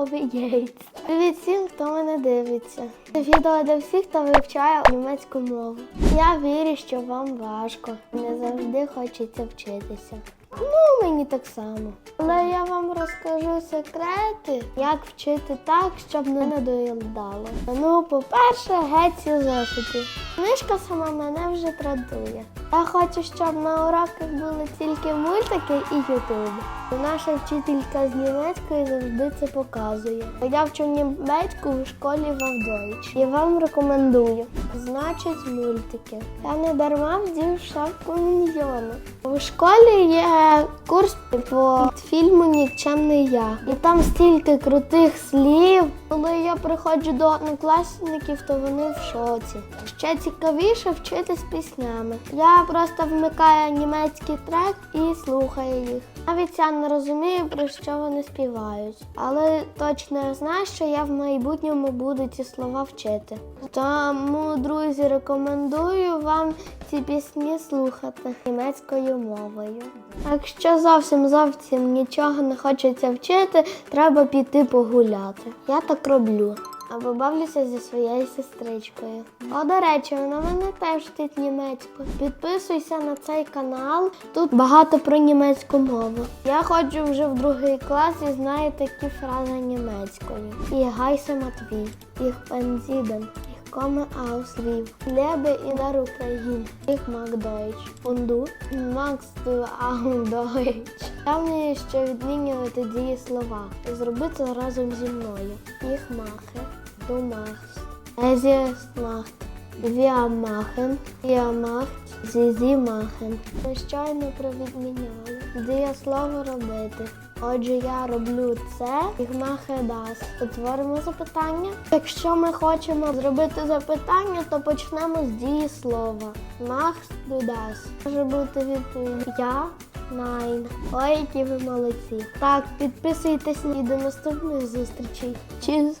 auf geht's. Привіт всім, хто мене дивиться. Це відео для всіх, хто вивчає німецьку мову. Я вірю, що вам важко. Не завжди хочеться вчитися. Ну, мені так само. Але я вам розкажу секрети, як вчити так, щоб не надоїдало. Ну, по-перше, геть ці зошити. Книжка сама мене вже традує. Я хочу, щоб на уроках були тільки мультики і ютуб. Наша вчителька з німецької завжди це показує. Я вчу німецьку в школі Вавдойч. І вам рекомендую. Значить, мультики. Я не дарма вдів шапку міньйона. У школі є курс по фільму Нікчемний я. І там стільки крутих слів. Коли я приходжу до однокласників, то вони в шоці. Ще цікавіше вчитись піснями. Я просто вмикаю німецький трек і слухаю їх. Навіть я не розумію, про що вони співають. Але точно знаю, що я в майбутньому буду ці слова вчити. Тому, друзі, рекомендую вам ці пісні слухати німецькою мовою. Якщо зовсім зовсім нічого не хочеться вчити, треба піти погуляти. Я так роблю. Або бавлюся зі своєю сестричкою. О, до речі, вона мене теж вчить німецьку. Підписуйся на цей канал. Тут багато про німецьку мову. Я ходжу вже в другий клас і знаю такі фрази німецькою. І гайсе Матвій, їх пензіден. In der Ukraine. Ich mag Deutsch. Und du? Magst du auch Deutsch? Я вмію ще відмінювати дієслова. Зроби це разом зі мною. Machst. Es ist macht. Wir machen. Ihr macht. Sie, sie machen. Ми щойно провідміняли. Дієслово робити. Отже, я роблю це і дас. Отворимо запитання. Якщо ми хочемо зробити запитання, то почнемо з дієслова. Machst du das? Може бути відповідь я. Найн. Ой, які ви молодці. Так, підписуйтесь і до наступних зустрічей. Чіз!